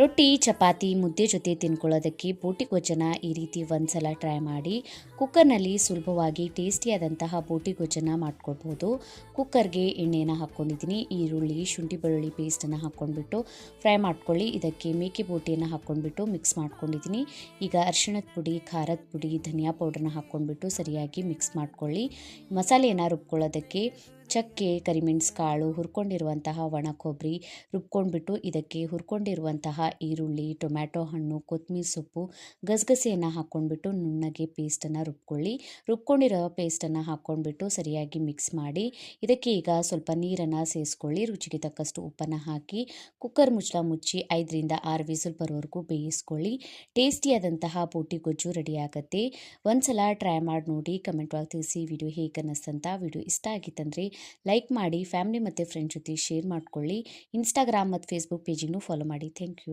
ರೊಟ್ಟಿ, ಚಪಾತಿ, ಮುದ್ದೆ ಜೊತೆ ತಿನ್ಕೊಳ್ಳೋದಕ್ಕೆ ಬೋಟಿ ಗೊಜ್ಜನ ಈ ರೀತಿ ಒಂದ್ಸಲ ಟ್ರೈ ಮಾಡಿ. ಕುಕ್ಕರ್ನಲ್ಲಿ ಸುಲಭವಾಗಿ ಟೇಸ್ಟಿಯಾದಂತಹ ಬೋಟಿ ಗೊಜ್ಜನ ಮಾಡ್ಕೊಳ್ಬೋದು. ಕುಕ್ಕರ್ಗೆ ಎಣ್ಣೆನ ಹಾಕ್ಕೊಂಡಿದ್ದೀನಿ. ಈರುಳ್ಳಿ, ಶುಂಠಿ ಬೆಳ್ಳುಳ್ಳಿ ಪೇಸ್ಟನ್ನು ಹಾಕ್ಕೊಂಡ್ಬಿಟ್ಟು ಫ್ರೈ ಮಾಡ್ಕೊಳ್ಳಿ. ಇದಕ್ಕೆ ಮೇಕೆ ಬೋಟಿಯನ್ನು ಹಾಕ್ಕೊಂಡ್ಬಿಟ್ಟು ಮಿಕ್ಸ್ ಮಾಡ್ಕೊಂಡಿದ್ದೀನಿ. ಈಗ ಅರಿಶಿಣದ ಪುಡಿ, ಖಾರದ ಪುಡಿ, ಧನಿಯಾ ಪೌಡ್ರನ್ನ ಹಾಕ್ಕೊಂಡ್ಬಿಟ್ಟು ಸರಿಯಾಗಿ ಮಿಕ್ಸ್ ಮಾಡ್ಕೊಳ್ಳಿ. ಮಸಾಲೆಯನ್ನು ರುಬ್ಕೊಳ್ಳೋದಕ್ಕೆ ಚಕ್ಕೆ, ಕರಿಮೆಣಸು, ಕಾಳು, ಹುರ್ಕೊಂಡಿರುವಂತಹ ಒಣ ಕೊಬ್ಬರಿ ರುಬ್ಕೊಂಡ್ಬಿಟ್ಟು ಇದಕ್ಕೆ ಹುರ್ಕೊಂಡಿರುವಂತಹ ಈರುಳ್ಳಿ, ಟೊಮ್ಯಾಟೊ ಹಣ್ಣು ಕೊತ್ತಂಬರಿ ಸೊಪ್ಪು, ಗಸಗಸೆಯನ್ನು ಹಾಕ್ಕೊಂಡ್ಬಿಟ್ಟು ನುಣ್ಣಗೆ ಪೇಸ್ಟನ್ನು ರುಬ್ಕೊಳ್ಳಿ. ರುಬ್ಕೊಂಡಿರೋ ಪೇಸ್ಟನ್ನು ಹಾಕ್ಕೊಂಡ್ಬಿಟ್ಟು ಸರಿಯಾಗಿ ಮಿಕ್ಸ್ ಮಾಡಿ ಇದಕ್ಕೆ ಈಗ ಸ್ವಲ್ಪ ನೀರನ್ನು ಸೇರಿಸ್ಕೊಳ್ಳಿ ರುಚಿಗೆ ತಕ್ಕಷ್ಟು ಉಪ್ಪನ್ನು ಹಾಕಿ ಕುಕ್ಕರ್ ಮುಚ್ಚಳ ಮುಚ್ಚಿ ಐದರಿಂದ ಆರು ವಿಸಿಲ್ ಬರೋವರೆಗೂ ಬೇಯಿಸ್ಕೊಳ್ಳಿ. ಟೇಸ್ಟಿಯಾದಂತಹ ಪೋಟಿ ಗೊಜ್ಜು ರೆಡಿ ಆಗುತ್ತೆ. ಒಂದ್ಸಲ ಟ್ರೈ ಮಾಡಿ ನೋಡಿ, ಕಮೆಂಟ್ ಒಳಗೆ ತಿಳಿಸಿ. ವಿಡಿಯೋ ಹೇಗೆ ಅನ್ನಿಸ್ತಂತ. ವಿಡಿಯೋ ಇಷ್ಟ ಆಗಿತ್ತಂದರೆ ಲೈಕ್ ಮಾಡಿ ಫ್ಯಾಮಿಲಿ ಮತ್ತು ಫ್ರೆಂಡ್ಸ್ ಜೊತೆ ಶೇರ್ ಮಾಡ್ಕೊಳ್ಳಿ. ಇನ್ಸ್ಟಾಗ್ರಾಮ್ ಮತ್ತು ಫೇಸ್ಬುಕ್ ಪೇಜಿಗೂ ಫಾಲೋ ಮಾಡಿ. Thank you